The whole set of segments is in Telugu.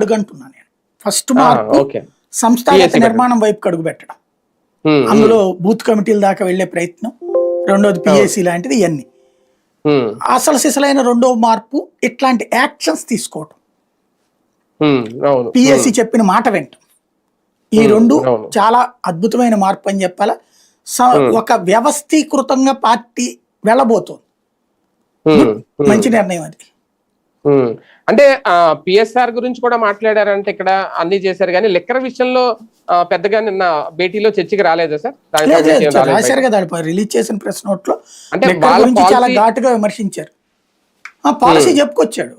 అడుగంటున్నా నేను. ఫస్ట్ మార్పు ఓకే సంస్థాగత నిర్మాణం వైపు అడుగు పెట్టడం ఉమ్, అందులో బూత్ కమిటీల దాకా వెళ్ళే ప్రయత్నం రెండోది పిఎస్సి లాంటిది ఇవన్నీ ఉమ్, అసలు సిసలైన రెండో మార్పు ఇట్లాంటి యాక్షన్స్ తీసుకోవటం. పిఎస్సి చెప్పిన మాట వింటాం ఈ Hmm, రెండు. చాలా అద్భుతమైన మార్పు అని చెప్పాలా? ఒక వ్యవస్థీకృతంగా పార్టీ వెళ్ళబోతోంది. మంచి నిర్ణయం అది. అంటే పిఎస్ఆర్ గురించి కూడా మాట్లాడారంటే ఇక్కడ అన్ని చేశారు కానీ లెక్కర విషయంలో పెద్దగా నిన్న భేటీలో చర్చకి రాలేదా సార్? రాశారు కదా రిలీజ్ చేసిన ప్రెస్ నోట్లో అంటే చాలా ఘాటుగా విమర్శించారు. పాలసీ చెప్పుకొచ్చాడు.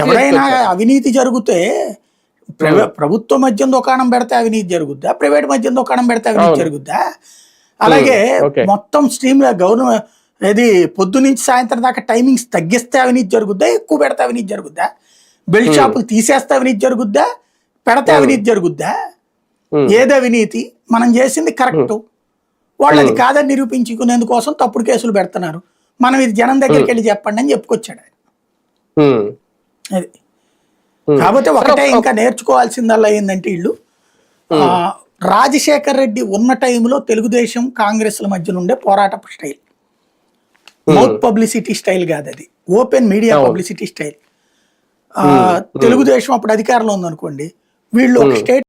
ఎవరైనా. అవినీతి జరిగితే ప్రభుత్వ మద్యం దుకాణం పెడితే అవినీతి జరుగుద్దా? ప్రైవేట్ మద్యం దుకాణం పెడితే అవినీతి అవును. జరుగుద్దా? అలాగే. మొత్తం స్ట్రీమ్ గవర్నమెంట్ ఏది పొద్దు నుంచి సాయంత్రం దాకా టైమింగ్స్ తగ్గిస్తే అవినీతి జరుగుద్దా? ఎక్కువ పెడితే అవినీతి జరుగుద్దా? బెల్ట్ షాపులు తీసేస్తే అవినీతి జరుగుద్దా? పెడితే అవినీతి జరుగుద్దా? ఏది అవినీతి? మనం చేసింది కరెక్ట్. వాళ్ళు అది కాదని నిరూపించుకునేందుకోసం తప్పుడు కేసులు పెడుతున్నారు. మనం ఇది జనం దగ్గరికి వెళ్ళి చెప్పండి అని చెప్పుకొచ్చాడు ఆయన. అది. కాకపోతే ఒకటే ఒక- ఇంకా నేర్చుకోవాల్సిందల్లా ఏంటంటే వీళ్ళు రాజశేఖర్ రెడ్డి ఉన్న టైంలో తెలుగుదేశం కాంగ్రెస్ల మధ్య ఉండే పోరాటపు స్టైల్. మౌత్ పబ్లిసిటీ స్టైల్ కాదు అది. Open media. Publicity style. Telugu Desam అప్పుడు అధికారంలో ఉందనుకోండి వీళ్ళు ఒక స్టేట్